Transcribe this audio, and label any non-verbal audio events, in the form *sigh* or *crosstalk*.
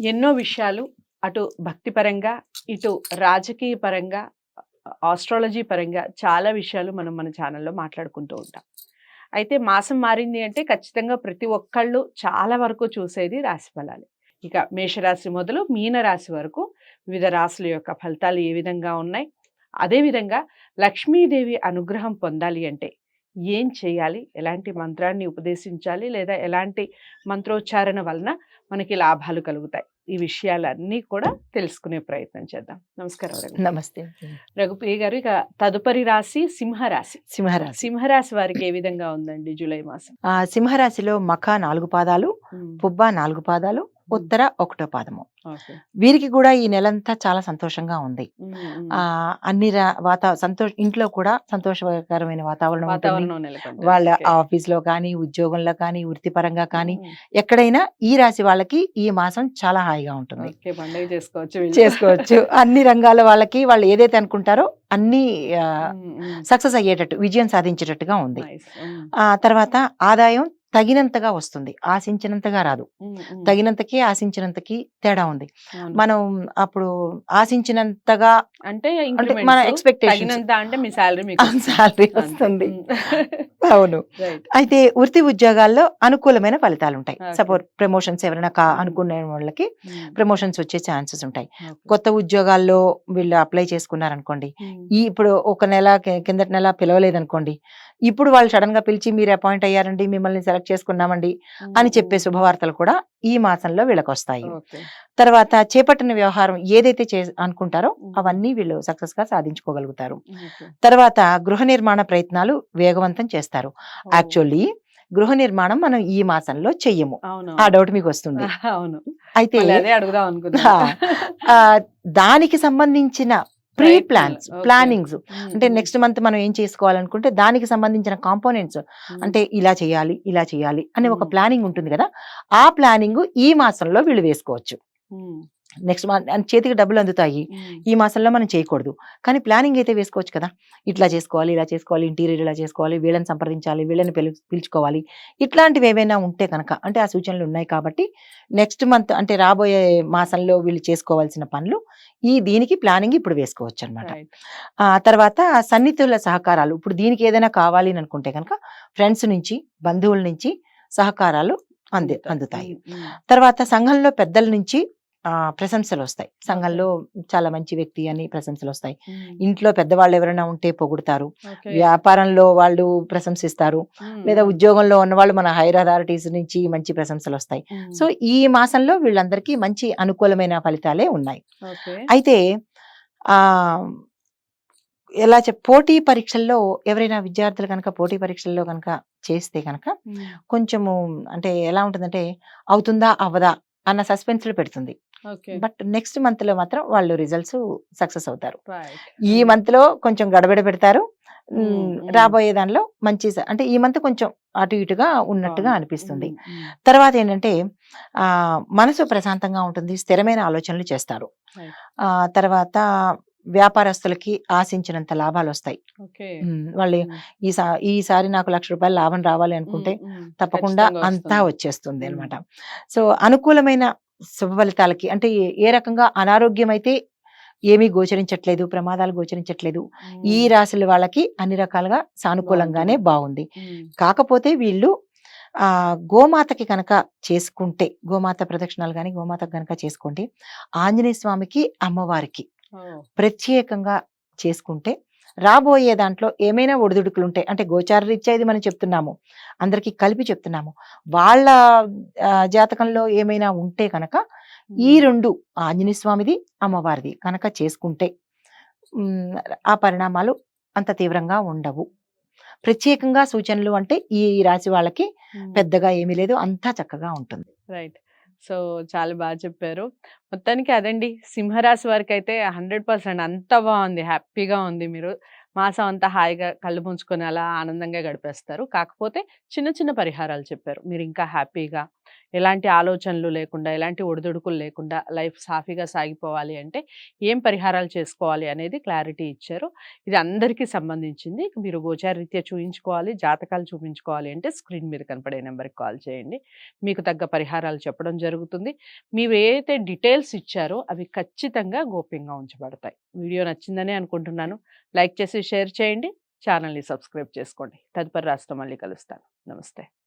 ఎన్నో విషయాలు అటు భక్తిపరంగా ఇటు రాజకీయ పరంగా ఆస్ట్రాలజీ పరంగా చాలా విషయాలు మనం మన ఛానల్లో మాట్లాడుకుంటూ ఉంటాం. అయితే మాసం మారింది అంటే ఖచ్చితంగా ప్రతి ఒక్కళ్ళు చాలా వరకు చూసేది రాశి ఫలాలు. ఇక మేషరాశి మొదలు మీన రాశి వరకు వివిధ రాశుల యొక్క ఫలితాలు ఏ విధంగా ఉన్నాయి? అదేవిధంగా లక్ష్మీదేవి అనుగ్రహం పొందాలి అంటే ఏం చేయాలి? ఎలాంటి మంత్రాన్ని ఉపదేశించాలి? లేదా ఎలాంటి మంత్రోచ్చారణ వలన మనకి లాభాలు కలుగుతాయి? ఈ విషయాలన్నీ కూడా తెలుసుకునే ప్రయత్నం చేద్దాం. నమస్కారం. నమస్తే. రఘుప్రియ గారు ఇక తదుపరి రాశి సింహరాశి. సింహరాశి. సింహరాశి వారికి ఏ విధంగా ఉందండి జూలై మాసం? ఆ సింహరాశిలో మఖ నాలుగు పాదాలు పుబ్బ నాలుగు పాదాలు ఉత్తర ఒకటో పాదము. వీరికి కూడా ఈ నెలంతా చాలా సంతోషంగా ఉంది. ఆ అన్ని రా- వాత సంతోష ఇంట్లో కూడా సంతోషకరమైన వాతావరణం. వాళ్ళ. ఆఫీస్లో కానీ ఉద్యోగంలో కానీ వృత్తిపరంగా కానీ ఎక్కడైనా ఈ రాశి వాళ్ళకి ఈ మాసం చాలా హాయిగా ఉంటుంది చేసుకోవచ్చు అన్ని రంగాల వాళ్ళకి వాళ్ళు ఏదైతే అనుకుంటారో అన్ని. సక్సెస్ అయ్యేటట్టు విజయం సాధించేటట్టుగా ఉంది ఆ తర్వాత ఆదాయం తగినంతగా వస్తుంది ఆశించినంతగా రాదు. తగినంతకి ఆశించినంతకి తేడా ఉంది. మనం అప్పుడు ఆశించినంతగా అంటే మన ఎక్స్పెక్టేషన్ తగినంత అంటే మీ శాలరీ శాలరీ. వస్తుంది. అవును. అయితే వృత్తి ఉద్యోగాల్లో అనుకూలమైన ఫలితాలు ఉంటాయి. సపోజ్ ప్రమోషన్స్ ఎవరైనా. అనుకునే వాళ్ళకి ప్రమోషన్స్ వచ్చే ఛాన్సెస్ ఉంటాయి. కొత్త ఉద్యోగాల్లో వీళ్ళు అప్లై చేసుకున్నారనుకోండి ఈ ఇప్పుడు ఒక నెల కిందటి నెల పిలవలేదనుకోండి ఇప్పుడు వాళ్ళు సడన్గా పిలిచి మీరు అపాయింట్ అయ్యారండి మిమ్మల్ని సెలెక్ట్ చేసుకున్నామండి అని చెప్పే. శుభవార్తలు కూడా ఈ మాసంలో వీళ్ళకి వస్తాయి. తర్వాత చేపట్టిన వ్యవహారం ఏదైతే చే అనుకుంటారో. అవన్నీ వీళ్ళు సక్సెస్గా సాధించుకోగలుగుతారు. తర్వాత గృహ నిర్మాణ ప్రయత్నాలు వేగవంతం చేస్తారు. యాక్చువల్లీ గృహ నిర్మాణం మనం ఈ మాసంలో చెయ్యము ఆ డౌట్ మీకు వస్తుంది *laughs* అవును అయితే దానికి సంబంధించిన ప్రీ. ప్లాన్స్. ప్లానింగ్స్ అంటే నెక్స్ట్ మంత్ మనం ఏం చేసుకోవాలనుకుంటే దానికి సంబంధించిన కాంపోనెంట్స్ ఉమ్. అంటే ఇలా చేయాలి ఇలా చేయాలి అనే ఒక. ప్లానింగ్ ఉంటుంది కదా ఆ ప్లానింగ్ ఈ మాసంలో వీళ్ళు వేసుకోవచ్చు నెక్స్ట్ మంత్ చేతికి డబ్బులు అందుతాయి. ఈ మాసంలో మనం చేయకూడదు. కానీ ప్లానింగ్ అయితే వేసుకోవచ్చు కదా. ఇట్లా చేసుకోవాలి ఇలా చేసుకోవాలి ఇంటీరియర్ ఇలా చేసుకోవాలి వీళ్ళని సంప్రదించాలి వీళ్ళని పిలు పిలుచుకోవాలి. ఇట్లాంటివి ఏవైనా ఉంటే కనుక అంటే ఆ సూచనలు ఉన్నాయి కాబట్టి నెక్స్ట్ మంత్ అంటే రాబోయే మాసంలో వీళ్ళు చేసుకోవాల్సిన పనులు ఈ దీనికి ప్లానింగ్ ఇప్పుడు వేసుకోవచ్చు అనమాట తర్వాత సన్నిహితుల సహకారాలు ఇప్పుడు దీనికి ఏదైనా కావాలి అని అనుకుంటే కనుక ఫ్రెండ్స్ నుంచి బంధువుల నుంచి సహకారాలు అంది అందుతాయి. తర్వాత సంఘంలో పెద్దల నుంచి ప్రశంసలు వస్తాయి సంఘంలో చాలా మంచి వ్యక్తి అని ప్రశంసలు వస్తాయి ఇంట్లో పెద్దవాళ్ళు ఎవరైనా ఉంటే పొగుడుతారు. వ్యాపారంలో వాళ్ళు ప్రశంసిస్తారు. లేదా ఉద్యోగంలో ఉన్న వాళ్ళు మన హైర్ అథారిటీస్ నుంచి మంచి ప్రశంసలు వస్తాయి సో ఈ మాసంలో వీళ్ళందరికీ మంచి అనుకూలమైన ఫలితాలే ఉన్నాయి. అయితే ఆ ఎలా చెప్ పోటీ పరీక్షల్లో ఎవరైనా విద్యార్థులు కనుక పోటీ పరీక్షల్లో కనుక చేస్తే కనుక కొంచెము అంటే ఎలా ఉంటుందంటే అవుతుందా? అవ్వదా? అన్న సస్పెన్స్ పెడుతుంది. బట్ నెక్స్ట్ మంత్లో మాత్రం వాళ్ళు రిజల్ట్స్ సక్సెస్ అవుతారు. ఈ మంత్లో కొంచెం గడబిడ పెడతారు. రాబోయే దానిలో మంచి అంటే ఈ మంత్ కొంచెం అటు ఇటుగా ఉన్నట్టుగా. అనిపిస్తుంది తర్వాత ఏంటంటే ఆ మనసు ప్రశాంతంగా ఉంటుంది స్థిరమైన ఆలోచనలు చేస్తారు. ఆ తర్వాత వ్యాపారస్తులకి ఆశించినంత లాభాలు వస్తాయి వాళ్ళు ఈసా ఈసారి నాకు లక్ష రూపాయలు లాభం రావాలి అనుకుంటే తప్పకుండా అంతా. వచ్చేస్తుంది. అనమాట సో అనుకూలమైన శుభ ఫలితాలకి. అంటే ఏ- రకంగా అనారోగ్యం అయితే ఏమీ గోచరించట్లేదు ప్రమాదాలు గోచరించట్లేదు ఈ రాశుల వాళ్ళకి అన్ని రకాలుగా సానుకూలంగానే బాగుంది. కాకపోతే వీళ్ళు ఆ గోమాతకి కనుక చేసుకుంటే గోమాత ప్రదక్షిణాలు కానీ గోమాతకు కనుక చేసుకుంటే ఆంజనేయ స్వామికి అమ్మవారికి ప్రత్యేకంగా చేసుకుంటే రాబోయే దాంట్లో ఏమైనా ఒడిదుడుకులు ఉంటాయి. అంటే గోచార రీత్యా ఇది మనం చెప్తున్నాము. అందరికీ కలిపి చెప్తున్నాము. వాళ్ళ జాతకంలో ఏమైనా ఉంటే కనుక ఈ రెండు ఆంజనేయ స్వామిది అమ్మవారిది కనుక చేసుకుంటే ఆ పరిణామాలు అంత తీవ్రంగా ఉండవు. ప్రత్యేకంగా సూచనలు అంటే ఈ రాశి వాళ్ళకి. పెద్దగా ఏమీ లేదు. అంతా చక్కగా ఉంటుంది. రైట్. సో చాలా బాగా చెప్పారు. మొత్తానికి అదండి. సింహరాశి వారికి అయితే హండ్రెడ్ పర్సెంట్ అంత బాగుంది. హ్యాపీగా ఉంది మీరు. మాసం అంతా హాయిగా కళ్ళు ముంచుకొని అలా ఆనందంగా గడిపేస్తారు. కాకపోతే చిన్న చిన్న పరిహారాలు చెప్పారు. మీరు ఇంకా హ్యాపీగా ఎలాంటి ఆలోచనలు లేకుండా ఎలాంటి ఒడిదుడుకులు లేకుండా లైఫ్ సాఫీగా సాగిపోవాలి అంటే ఏం పరిహారాలు చేసుకోవాలి అనేది క్లారిటీ ఇచ్చారు. ఇది అందరికీ సంబంధించింది. మీరు గోచారీత్యా చూపించుకోవాలి జాతకాలు చూపించుకోవాలి అంటే స్క్రీన్ మీద కనపడే నెంబర్కి కాల్ చేయండి. మీకు తగ్గ పరిహారాలు చెప్పడం జరుగుతుంది. మీరు ఏదైతే డీటెయిల్స్ ఇచ్చారో అవి ఖచ్చితంగా గోప్యంగా ఉంచబడతాయి. వీడియో నచ్చిందని అనుకుంటున్నాను. లైక్ చేసి షేర్ చేయండి. ఛానల్ని సబ్స్క్రైబ్ చేసుకోండి. తదుపరి రాష్ట్రం మళ్ళీ కలుస్తాను. నమస్తే.